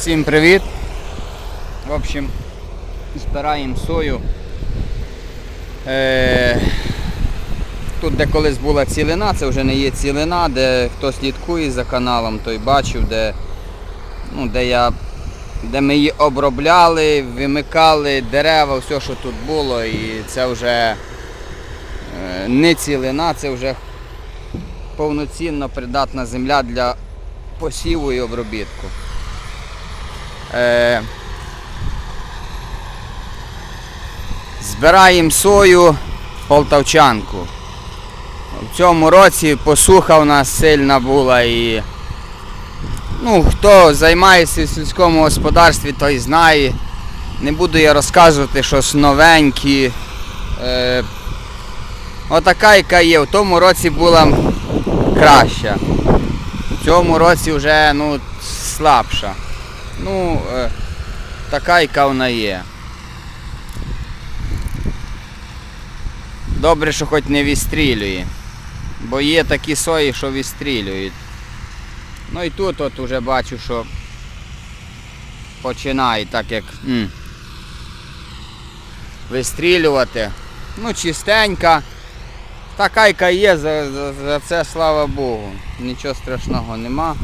Всім привіт! В общем, збираємо сою. Е, тут, де колись була цілина, це вже не є цілина, де хто слідкує за каналом, той бачив, де, ну, де, я, де ми її обробляли, вимикали дерева, все, що тут було, і це вже е, не цілина, це вже повноцінно придатна земля для посіву і обробітку. Е, збираємо сою полтавчанку. В цьому році посуха у нас сильна була і ну, хто займається в сільському господарстві, той знає. Не буду я розказувати щось новеньке. Е, отака, яка є. В тому році була краща. В цьому році вже ну, слабша. Ну, е, така, яка вона є. Добре, що хоч не відстрілює. Бо є такі сої, що відстрілюють. Ну і тут от уже бачу, що починає так як м, вистрілювати. Ну, чистенька. Така, яка є, за, за, за це слава Богу. Нічого страшного нема.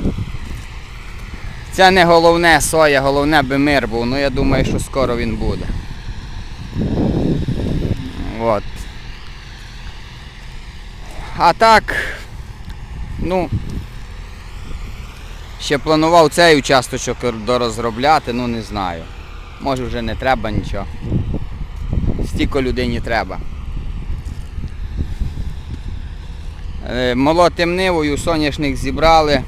Це не головне соя, головне би мир був, ну я думаю, що скоро він буде. От. А так, ну, ще планував цей участочок дорозробляти, ну не знаю. Може вже не треба нічого. Стільки людині треба. Е, Молотим нивою, соняшник зібрали,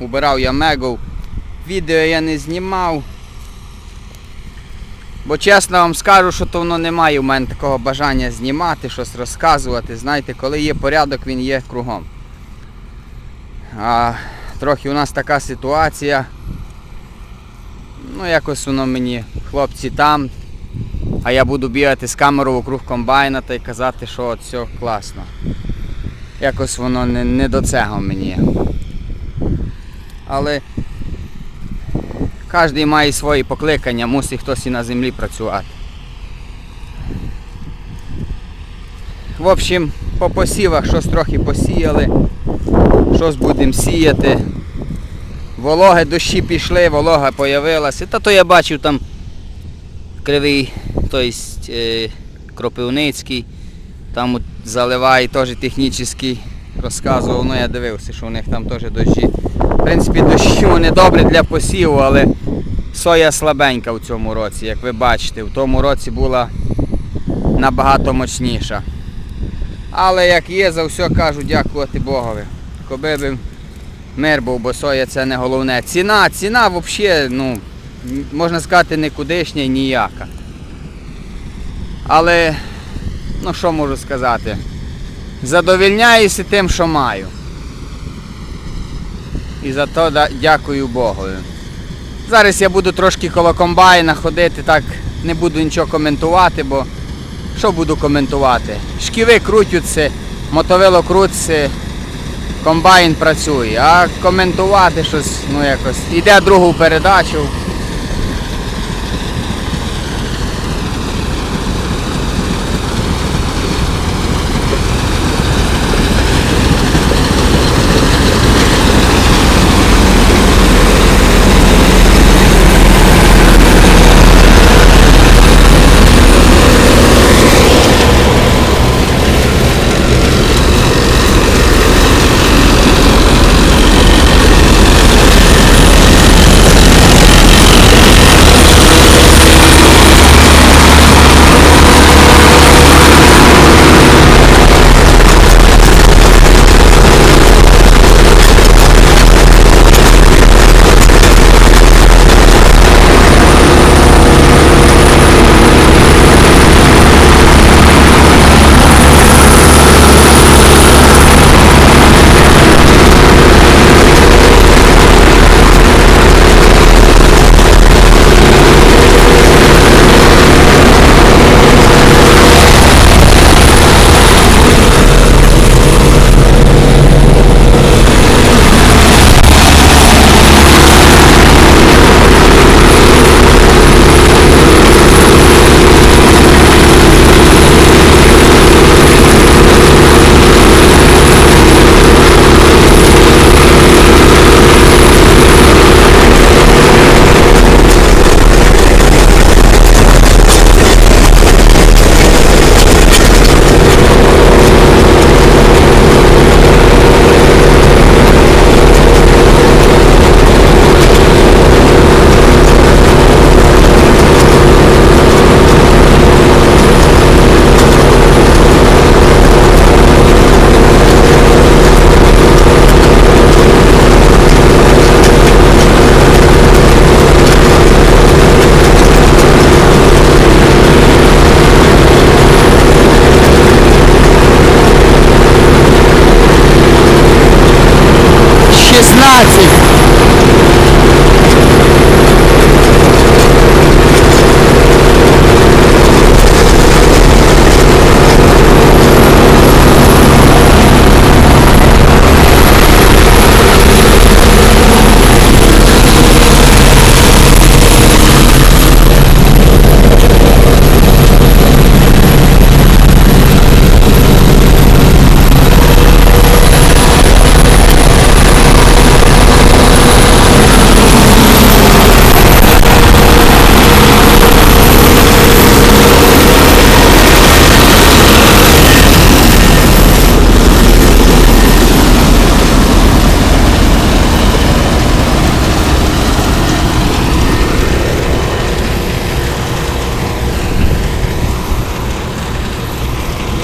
убирав я мегов. Відео я не знімав. Бо чесно вам скажу, що то воно немає у мене такого бажання знімати, щось розказувати. Знаєте, коли є порядок, він є кругом. А трохи у нас така ситуація. Ну, якось воно мені, хлопці там, а я буду бігати з камерою вокруг комбайна та й казати, що от все класно. Якось воно не, не до цього мені. Але Кожен має свої покликання, мусить хтось і на землі працювати. В общем, по посівах щось трохи посіяли, щось будемо сіяти. Вологи дощі пішли, волога появилася. Та то я бачив там кривий, тобто кропивницький, там заливає теж технічний розказував, ну я дивився, що у них там теж дощі. Принципі, дощі вони добрі для посіву, але соя слабенька в цьому році, як ви бачите. В тому році була набагато мощніша. Але як є, за все кажу, дякувати Богові. Коби би мир був, бо соя це не головне. Ціна, ціна взагалі, ну, можна сказати, никудишня і ніяка. Але, ну що можу сказати? Задовільняюся тим, що маю. І за то да- дякую Богу. Зараз я буду трошки коло комбайна ходити, так не буду нічого коментувати, бо що буду коментувати? Шківи крутяться, мотовило крутиться, комбайн працює, а коментувати щось, ну якось. Іде другу передачу.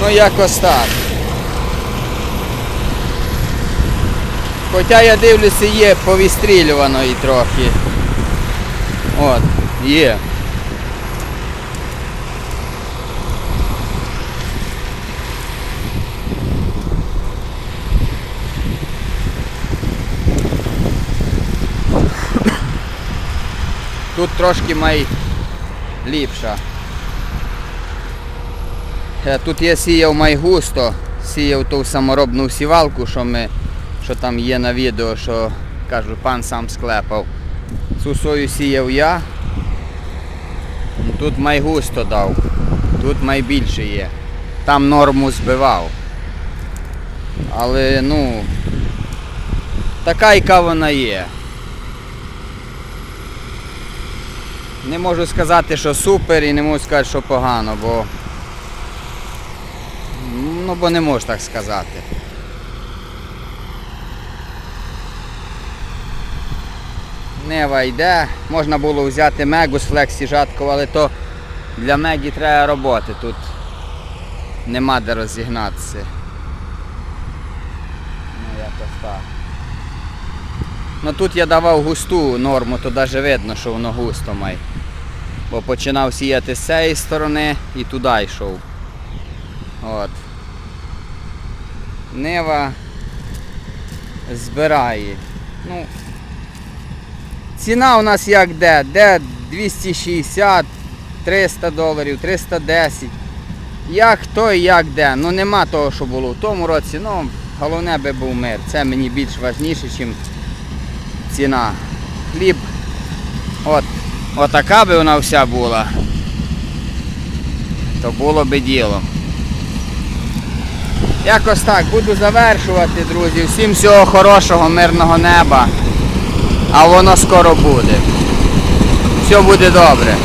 Ну якось так. Хоча я дивлюся, є повістрілювано і трохи. От, є. Тут трошки май ліпша. Е, Тут я сіяв майгусто, сіяв ту саморобну сівалку, що ми, що там є на відео, що кажу, пан сам склепав. Цю сою сіяв я. Тут майгусто дав, тут майбільше є. Там норму збивав. Але ну така яка вона є. Не можу сказати, що супер і не можу сказати, що погано, бо Ну, бо не можу так сказати. Нева йде. Можна було взяти мегу з флексі жатку, але то для мегі треба роботи. Тут нема де розігнатися. Ну, якось так. Ну тут я давав густу норму, то навіть видно, що воно густо має. Бо починав сіяти з цієї сторони і туди йшов. От. Нива збирає. Ну, ціна у нас як де? Де 260, 300 доларів, 310. Як то і як де. Ну нема того, що було в тому році. Ну, головне би був мир. Це мені більш важніше, ніж ціна. Хліб. От, отака би вона вся була. То було би діло. Якось так, буду завершувати, друзі. Всім всього хорошого, мирного неба. А воно скоро буде. Все буде добре.